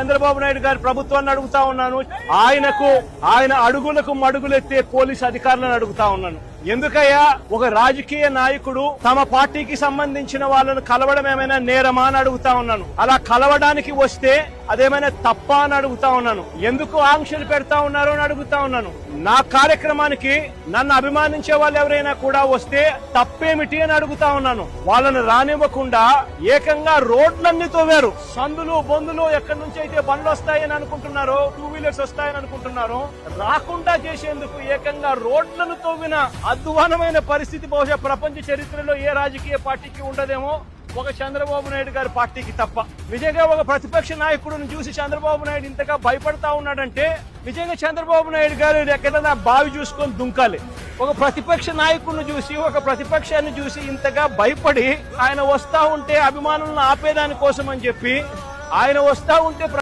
చంద్రబాబు నాయుడు గారి ప్రభుత్వాన్ని అడుగుతా ఉన్నాను. ఆయనకు ఆయన అడుగులకు మడుగులెత్తే పోలీస్ అధికారులను అడుగుతా ఉన్నాను. ఎందుకయ్యా? ఒక రాజకీయ నాయకుడు తమ పార్టీకి సంబంధించిన వాళ్ళను కలవడం ఏమైనా నేరమా అని అడుగుతా ఉన్నాను. అలా కలవడానికి వస్తే అదేమైనా తప్ప అని అడుగుతా ఉన్నాను. ఎందుకు ఆంక్షలు పెడతా ఉన్నారు అని అడుగుతా ఉన్నాను. నా కార్యక్రమానికి నన్ను అభిమానించే వాళ్ళు ఎవరైనా కూడా వస్తే తప్పేమిటి అని అడుగుతా ఉన్నాను. వాళ్ళని రానివ్వకుండా ఏకంగా రోడ్లన్నీ తోవారు సందులు బొందులు ఎక్కడి నుంచి అయితే బండ్లు వస్తాయని అనుకుంటున్నారో టూ వీలర్స్ వస్తాయని అనుకుంటున్నారో రాకుండా చేసేందుకు ఏకంగా రోడ్లను తోవిన అధ్వానమైన పరిస్థితి బహుశా ప్రపంచ చరిత్రలో ఏ రాజకీయ పార్టీకి ఉండదేమో ఒక చంద్రబాబు నాయుడు గారి పార్టీకి తప్ప. నిజంగా ఒక ప్రతిపక్ష నాయకుడిని చూసి చంద్రబాబు నాయుడు ఇంతగా భయపడతా ఉన్నాడంటే నిజంగా చంద్రబాబు నాయుడు గారు ఎక్కడైనా బావి చూసుకొని దుంకాలి. ఒక ప్రతిపక్ష నాయకుడిని చూసి ఒక ప్రతిపక్షాన్ని చూసి ఇంతగా భయపడి ఆయన వస్తా ఉంటే అభిమానులను ఆపేదాని కోసం అని చెప్పి ఆయన వస్తా ఉంటే